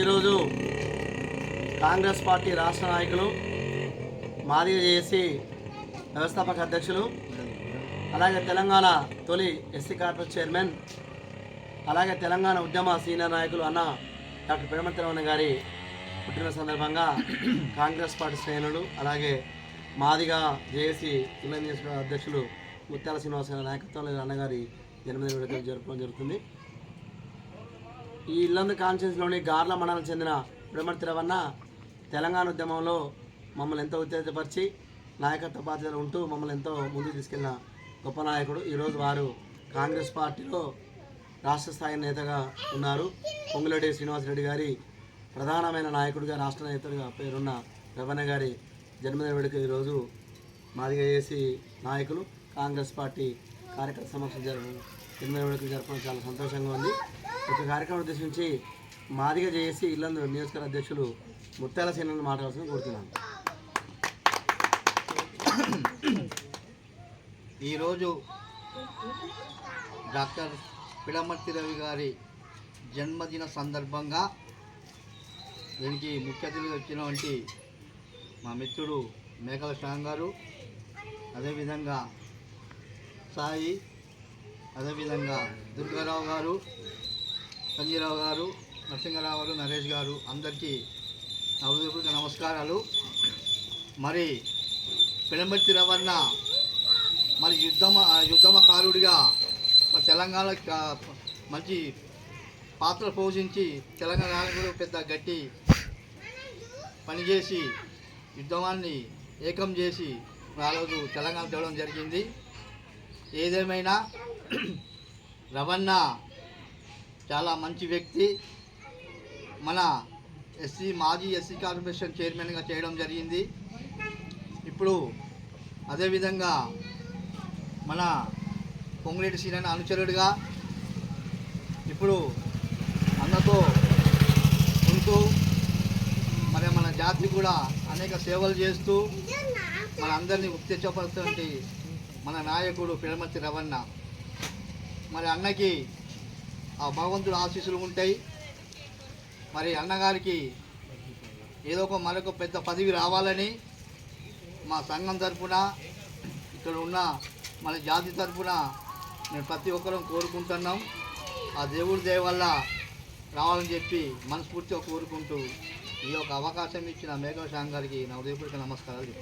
ఈరోజు కాంగ్రెస్ పార్టీ రాష్ట్ర నాయకులు మాదిగ చేసి వ్యవస్థాపక అధ్యక్షులు అలాగే తెలంగాణ తొలి ఎస్సీ కార్పొరేట్ చైర్మన్ అలాగే తెలంగాణ ఉద్యమ సీనియర్ నాయకులు అన్న డాక్టర్ పిరమతిరమణ గారి పుట్టిన సందర్భంగా కాంగ్రెస్ పార్టీ శ్రేణులు అలాగే మాదిగా జేఏసీ జిల్లా అధ్యక్షులు ముత్యాల శ్రీనివాసరావు నాయకత్వంలో అన్నగారి జన్మదిన వేడుకలు జరపడం జరుగుతుంది. ఈ ఇల్లందు కాన్షియన్స్లోని గార్ల మండలం చెందిన బ్రహ్మటి తిరవన్న తెలంగాణ ఉద్యమంలో మమ్మల్ని ఎంతో ఉత్తేజపరిచి నాయకత్వ బాధ్యతలు ఉంటూ మమ్మల్ని ఎంతో ముందుకు తీసుకెళ్ళిన గొప్ప నాయకుడు. ఈరోజు వారు కాంగ్రెస్ పార్టీలో రాష్ట్ర స్థాయి నేతగా ఉన్నారు. పొంగులేటి శ్రీనివాసరెడ్డి గారి ప్రధానమైన నాయకుడిగా రాష్ట్ర నేతగా పేరున్న రవణ గారి జన్మదిన వేడుక ఈరోజు మాదిగా చేసి నాయకులు కాంగ్రెస్ పార్టీ కార్యకర్త సమక్షం జరుపు జన్మదిన వేడుకలు జరపడం చాలా సంతోషంగా ఉంది. ఒక కార్యక్రమం ఉద్దేశించి మాదిగా చేసి ఇల్లందు నియోజకవర్గ అధ్యక్షులు ముత్యాల సేనని మాట్లాడాల్సిన కోరుతున్నాను. ఈరోజు డాక్టర్ పిడమర్తి రవి గారి జన్మదిన సందర్భంగా దీనికి ముఖ్య అతిథిగా వచ్చినటువంటి మా మిత్రుడు మేకల శ్యామ్ గారు. అదేవిధంగా సాయి అదేవిధంగా దుర్గారావు గారు సంజీరావు గారు నరసింహరావు గారు నరేష్ గారు అందరికీ నా హృదయపూర్వక నమస్కారాలు. మరి పిలంబర్తి రవణ మరి యుద్ధమ యుద్ధమకారుడిగా మరి తెలంగాణ మంచి పాత్ర పోషించి తెలంగాణ పెద్ద గట్టి పనిచేసి యుద్ధమాన్ని ఏకం చేసి ఆ రోజు తెలంగాణ తేవడం జరిగింది. ఏదేమైనా రవణ చాలా మంచి వ్యక్తి. మన ఎస్సీ మాజీ ఎస్సీ కార్పొరేషన్ చైర్మన్గా చేయడం జరిగింది. ఇప్పుడు అదేవిధంగా మన పొంగులేటి సీనన్న అనుచరుడిగా ఇప్పుడు అన్నతో ఉంటూ మరి మన జాతి కూడా అనేక సేవలు చేస్తూ మనందరినీ అందరినీ మన నాయకుడు పిడమతి రవణ. మరి అన్నకి ఆ భగవంతుడు ఆశీస్సులు ఉంటాయి. మరి అన్నగారికి ఏదో ఒక మరొక పెద్ద పదవి రావాలని మా సంఘం తరపున ఇక్కడ ఉన్న మన జాతి తరపున మేము ప్రతి ఒక్కరం కోరుకుంటున్నాం. ఆ దేవుడి దయ వల్ల రావాలని చెప్పి మనస్ఫూర్తిగా కోరుకుంటూ ఈ యొక్క అవకాశం ఇచ్చిన మేఘవ గారికి నా ఉదయపూర్వక నమస్కారాలు